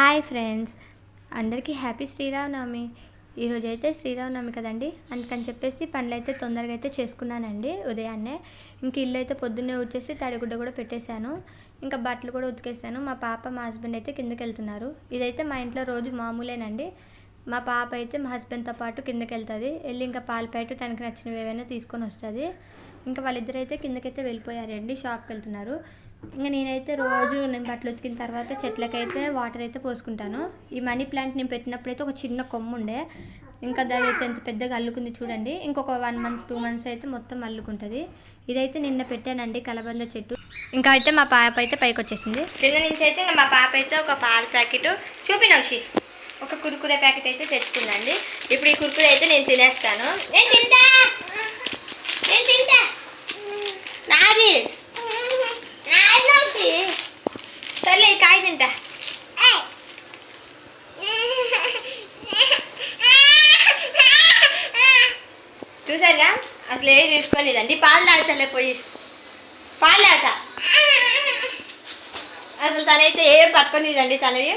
Hi friends. అందరికీ happy Sriramanavami. ఈరోజు అయితే శ్రీరామనవమి కదండి. అందుకని చెప్పేసి పనులు అయితే తొందరగా అయితే చేసుకున్నానండి ఉదయాన్నే. ఇంక ఇల్లు అయితే పొద్దున్నే వచ్చేసి తడిగుడ్డ కూడా పెట్టేశాను. ఇంకా బట్టలు కూడా ఉతికేసాను మా పాప మా హస్బెండ్ అయితే కిందకి వెళ్తున్నారు ఇదైతే మా ఇంట్లో రోజు మామూలేనండి. మా పాప అయితే మా హస్బెండ్తో పాటు కిందకి వెళ్తుంది వెళ్ళి ఇంకా పాల ప్యాకెట్ తనకి నచ్చినవి ఏవైనా తీసుకొని వస్తుంది. ఇంకా వాళ్ళిద్దరు అయితే కిందకైతే వెళ్ళిపోయారండి షాప్కి వెళ్తున్నారు ఇంకా నేనైతే రోజు నేను బట్టలు ఉతికిన తర్వాత చెట్లకైతే వాటర్ అయితే పోసుకుంటాను. ఈ మనీ ప్లాంట్ నేను పెట్టినప్పుడైతే ఒక చిన్న కొమ్ము ఉండే. ఇంకా దాని అయితే ఎంత పెద్దగా అల్లుకుంది చూడండి. ఇంకొక వన్ మంత్ టూ మంత్స్ అయితే మొత్తం అల్లుకుంటుంది. ఇదైతే నిన్న పెట్టానండి కలబంద చెట్టు. ఇంకా అయితే మా పాప అయితే పైకి వచ్చేసింది కింద నుంచి అయితే ఇంకా మా పాప అయితే ఒక పాల ప్యాకెట్. చూపినవషి ఒక కురుకురే ప్యాకెట్ అయితే తెచ్చుకుందండి ఇప్పుడు ఈ కురుకురే అయితే నేను తినేస్తాను. నేను తింటా! నేను తింటా! నాది! నాది! సర్లే కాయ తింటా. చూసారుగా? అసలు ఏది తీసుకోలేదండి. పాలు తాగుతలే పోయి. పాలు తాగుతా. అసలు తనైతే ఏం పట్టుకునేదండి తనవి?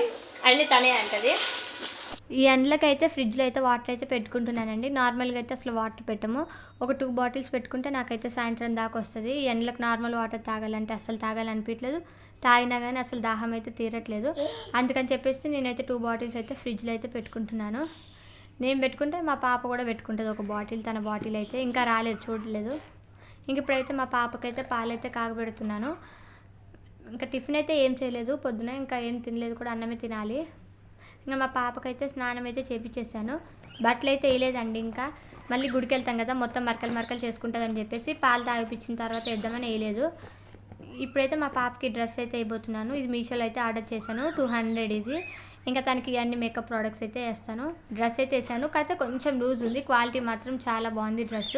అన్నీ తనే అంటది. ఈ ఎండలకి అయితే ఫ్రిడ్జ్లో అయితే వాటర్ అయితే పెట్టుకుంటున్నానండి. నార్మల్గా అయితే అసలు వాటర్ పెట్టము. ఒక టూ బాటిల్స్ పెట్టుకుంటే నాకైతే సాయంత్రం దాకా వస్తుంది. ఈ ఎండలకు నార్మల్ వాటర్ తాగాలంటే అసలు తాగాలనిపించలేదు తాగినా కానీ అసలు దాహం అయితే తీరట్లేదు. అందుకని చెప్పేసి నేనైతే టూ బాటిల్స్ అయితే ఫ్రిడ్జ్లో అయితే పెట్టుకుంటున్నాను. నేను పెట్టుకుంటే మా పాప కూడా పెట్టుకుంటుంది ఒక బాటిల్ తన బాటిల్ అయితే ఇంకా రాలేదు చూడలేదు. ఇంక ఇప్పుడైతే మా పాపకైతే పాలైతే కాగబెడుతున్నాను. ఇంకా టిఫిన్ అయితే ఏం చేయలేదు. పొద్దున ఇంకా ఏం తినలేదు కూడా అన్నమే తినాలి. ఇంకా మా పాపకైతే స్నానం అయితే చేపించేసాను బట్టలు అయితే వేయలేదండి ఇంకా. మళ్ళీ గుడికి వెళ్తాం కదా మొత్తం మరకలు మరకలు చేసుకుంటుందని చెప్పేసి పాలు తాగిపించిన తర్వాత వేద్దామని వేయలేదు. ఇప్పుడైతే మా పాపకి డ్రెస్ అయితే వేయబోతున్నాను ఇది మీషోలో అయితే ఆర్డర్ చేశాను టూ హండ్రెడ్ ఇది. ఇంకా తనకి అన్ని మేకప్ ప్రోడక్ట్స్ అయితే వేస్తాను. డ్రెస్ అయితే వేసాను కాకపోతే కొంచెం లూజ్ ఉంది. క్వాలిటీ మాత్రం చాలా బాగుంది డ్రెస్.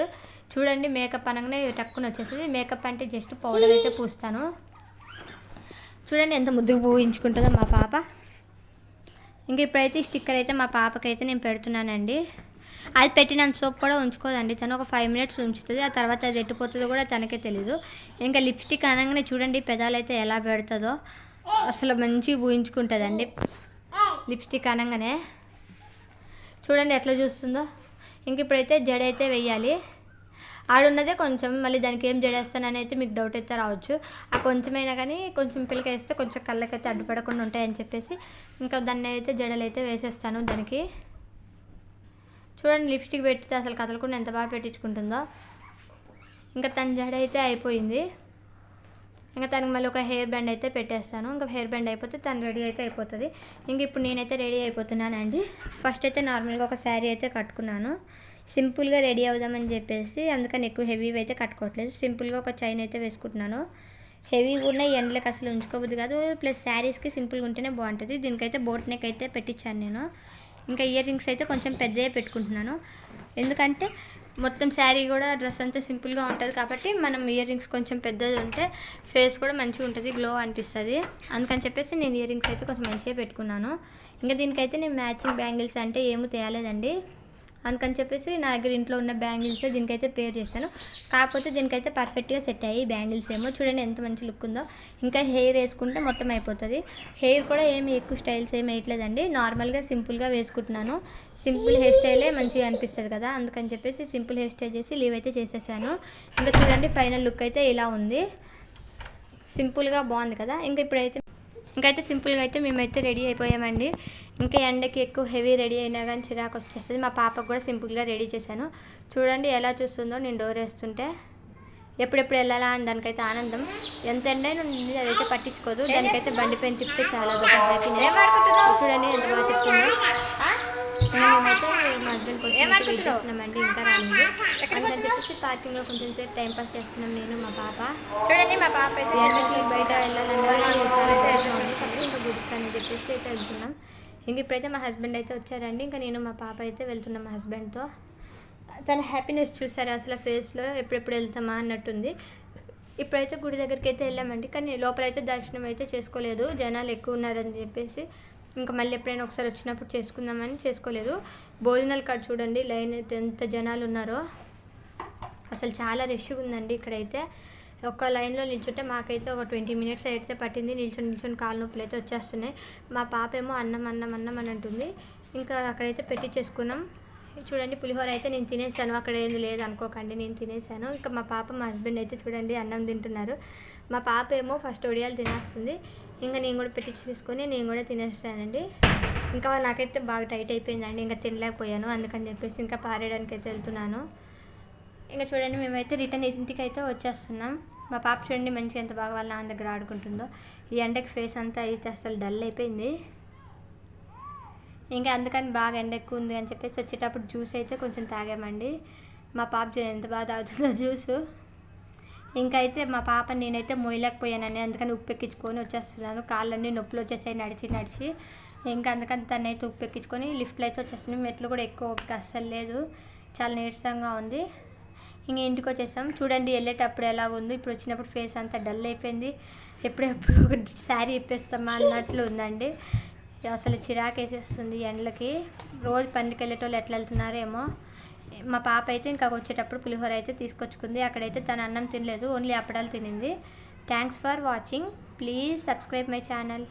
చూడండి మేకప్ అనగానే టక్కున వచ్చేస్తుంది. మేకప్ అంటే జస్ట్ పౌడర్ అయితే పూస్తాను. చూడండి ఎంత ముద్దుగా పూయించుకుంటుందో మా పాప. ఇంక ఇప్పుడైతే స్టిక్కర్ అయితే మా పాపకైతే నేను పెడుతున్నానండి. అది పెట్టిన సోప్ కూడా ఉంచుకోదండి. తను ఒక ఫైవ్ మినిట్స్ ఉంచుతుంది. ఆ తర్వాత అది ఎట్టిపోతుందో కూడా తనకే తెలీదు. ఇంకా లిప్స్టిక్ అనగానే చూడండి పెదాలు అయితే ఎలా పెడుతుందో. అసలు మంచిగా ఊహించుకుంటుందండి. లిప్స్టిక్ అనగానే. చూడండి ఎట్లా చూస్తుందో. ఇంక ఇప్పుడైతే జడ అయితే వెయ్యాలి ఆడున్నదే కొంచెం మళ్ళీ దానికి ఏం జడేస్తానని అయితే మీకు డౌట్ అయితే రావచ్చు. ఆ కొంచెమైనా కానీ కొంచెం పిల్లక వేస్తే కొంచెం కళ్ళకైతే అడ్డుపడకుండా ఉంటాయని చెప్పేసి ఇంకా దాన్ని అయితే జడలు అయితే వేసేస్తాను దానికి. చూడండి లిప్స్టిక్ పెట్టితే అసలు కదలకుండా ఎంత బాగా పెట్టించుకుంటుందో. ఇంకా తన జడ అయితే అయిపోయింది. ఇంకా తనకి మళ్ళీ ఒక హెయిర్ బ్యాండ్ అయితే పెట్టేస్తాను. ఇంకా హెయిర్ బ్యాండ్ అయిపోతే తను రెడీ అయితే అయిపోతుంది. ఇంక ఇప్పుడు నేనైతే రెడీ అయిపోతున్నానండి. ఫస్ట్ అయితే నార్మల్గా ఒక శారీ అయితే కట్టుకున్నాను. సింపుల్గా రెడీ అవుదామని చెప్పేసి అందుకని ఎక్కువ హెవీ అయితే కట్టుకోవట్లేదు. సింపుల్గా ఒక చైన్ అయితే వేసుకుంటున్నాను. హెవీ కూడా ఎండలకు అసలు ఉంచుకోవద్దు కాదు. ప్లస్ శారీస్కి సింపుల్గా ఉంటేనే బాగుంటుంది. దీనికైతే బోట్ నెక్ అయితే పెట్టించాను నేను. ఇంకా ఇయర్ రింగ్స్ అయితే కొంచెం పెద్దగా పెట్టుకుంటున్నాను. ఎందుకంటే మొత్తం శారీ కూడా డ్రెస్ అంతా సింపుల్గా ఉంటుంది కాబట్టి మనం ఇయర్ రింగ్స్ కొంచెం పెద్దది ఉంటే ఫేస్ కూడా మంచిగా ఉంటుంది గ్లో అనిపిస్తుంది. అందుకని చెప్పేసి నేను ఇయర్ రింగ్స్ అయితే కొంచెం మంచిగా పెట్టుకున్నాను. ఇంకా దీనికైతే నేను మ్యాచింగ్ బ్యాంగిల్స్ అంటే ఏమీ తేయలేదండి అందుకని చెప్పేసి నా దగ్గర ఇంట్లో ఉన్న బ్యాంగిల్స్ దీనికైతే పేర్ చేశాను. కాకపోతే దీనికైతే పర్ఫెక్ట్గా సెట్ అయ్యాయి బ్యాంగిల్స్ ఏమో. చూడండి ఎంత మంచి లుక్ ఉందో. ఇంకా హెయిర్ వేసుకుంటే మొత్తం అయిపోతుంది. హెయిర్ కూడా ఏమి ఎక్కువ స్టైల్స్ ఏమి వేయట్లేదండి. నార్మల్గా సింపుల్గా వేసుకుంటున్నాను. సింపుల్ హెయిర్ స్టైలే మంచిగా అనిపిస్తుంది కదా. అందుకని చెప్పేసి సింపుల్ హెయిర్ స్టైల్ చేసి లీవ్ అయితే చేసేసాను. ఇంకా చూడండి ఫైనల్ లుక్ అయితే ఇలా ఉంది. సింపుల్గా బాగుంది కదా. ఇంకా ఇప్పుడైతే ఇంకైతే సింపుల్గా అయితే మేమైతే రెడీ అయిపోయామండి. ఇంకా ఎండకి ఎక్కువ హెవీ రెడీ అయినా కానీ చిరాకు వచ్చేస్తుంది. మా పాపకు కూడా సింపుల్గా రెడీ చేశాను. చూడండి ఎలా చూస్తుందో నేను డోర్ వేస్తుంటే. ఎప్పుడెప్పుడు వెళ్ళాలా అని దానికైతే ఆనందం. ఎంత ఎండైనా ఉంది అదైతే పట్టించుకోదు. దానికైతే బండి పైన తిప్పితే చాలా హ్యాపీనెస్. చూడండి ఎంత బాగా చెప్తుందో. మేమైతే మా హస్బెండ్ వెయిట్ చేస్తున్నామండి ఇంకా రాలేదు అందుకని చెప్పేసి పార్కింగ్లో కొంచెం సేపు టైం పాస్ చేస్తున్నాం నేను మా పాప చూడండి మా పాప అయితే బయట వెళ్ళాలని చాలా ఇంకా అని చెప్పేసి అయితే వెళ్తున్నాం. ఇంక ఇప్పుడైతే మా హస్బెండ్ అయితే వచ్చారండి. ఇంకా నేను మా పాప అయితే వెళ్తున్నాం మా హస్బెండ్తో. తన హ్యాపీనెస్ చూసారు అసలు ఫేస్లో? ఎప్పుడెప్పుడు వెళ్తామా అన్నట్టుంది. ఇప్పుడైతే గుడి దగ్గరికి అయితే వెళ్ళామండి. కానీ లోపలైతే దర్శనం అయితే చేసుకోలేదు. జనాలు ఎక్కువ ఉన్నారని చెప్పేసి ఇంకా మళ్ళీ ఎప్పుడైనా ఒకసారి వచ్చినప్పుడు చేసుకుందామని చేసుకోలేదు. భోజనాలు కాడ చూడండి లైన్ అయితే ఎంత జనాలు ఉన్నారో. అసలు చాలా రష్గా ఉందండి ఇక్కడైతే. ఒక లైన్లో నిల్చుంటే మాకైతే ఒక ట్వంటీ మినిట్స్ అయితే పట్టింది. నిల్చొని నిల్చొని కాలు నొప్పులు అయితే వచ్చేస్తున్నాయి. మా పాప ఏమో అన్నం అన్నం అన్నం అని అంటుంది. ఇంకా అక్కడైతే పెట్టించేసుకున్నాం చూడండి పులిహోర అయితే నేను తినేసాను. అక్కడ ఏం లేదు అనుకోకండి నేను తినేసాను. ఇంకా మా పాప మా హస్బెండ్ అయితే చూడండి అన్నం తింటున్నారు. మా పాప ఏమో ఫస్ట్ ఒడియాలు తినేస్తుంది. ఇంకా నేను కూడా పెట్టించేసుకొని నేను కూడా తినేస్తానండి. ఇంకా నాకైతే బాగా టైట్ అయిపోయిందండి. ఇంకా తినలేకపోయాను. అందుకని చెప్పేసి ఇంకా పారేయడానికి అయితే వెళ్తున్నాను. ఇంకా చూడండి మేమైతే రిటర్న్ ఇంటికి అయితే వచ్చేస్తున్నాం. మా పాప చూడండి మంచిగా ఎంత బాగా వాళ్ళ నాన్న దగ్గర ఆడుకుంటుందో. ఈ ఎండకి ఫేస్ అంతా అయితే అసలు డల్ అయిపోయింది. ఇంకా అందుకని బాగా ఎండ ఎక్కువ ఉంది అని చెప్పేసి వచ్చేటప్పుడు జ్యూస్ అయితే కొంచెం తాగామండి. మా పాప చూడండి ఎంత బాగా తాగుతుందో జ్యూస్ ఇంకా అయితే మా పాప నేనైతే మోయలేకపోయానని అందుకని ఉప్పు ఎక్కించుకొని వచ్చేస్తున్నాను. కాళ్ళన్నీ నొప్పులు వచ్చేసాయి నడిచి నడిచి. ఇంకా అందుకని తను అయితే ఉప్పు ఎక్కించుకొని లిఫ్ట్లో అయితే వచ్చేస్తున్నాం. మెట్లు కూడా ఎక్కువ అస్సలు లేదు. చాలా నీరసంగా ఉంది. ఇంక ఇంటికి వచ్చేసాం. చూడండి వెళ్ళేటప్పుడు ఎలా ఉంది. ఇప్పుడు వచ్చినప్పుడు ఫేస్ అంతా డల్ అయిపోయింది. ఎప్పుడెప్పుడు ఒక శారీ ఇప్పేస్తామా అన్నట్లు ఉందండి. అసలు చిరాకు వేసేస్తుంది ఎండలకి. రోజు పనికి వెళ్ళేటోళ్ళు ఎట్లా వెళ్తున్నారో ఏమో మా పాప అయితే ఇంకా వచ్చేటప్పుడు పులిహోర అయితే తీసుకొచ్చుకుంది. అక్కడైతే తన అన్నం తినలేదు ఓన్లీ అప్పడాలు తినింది. Thanks for watching please subscribe my channel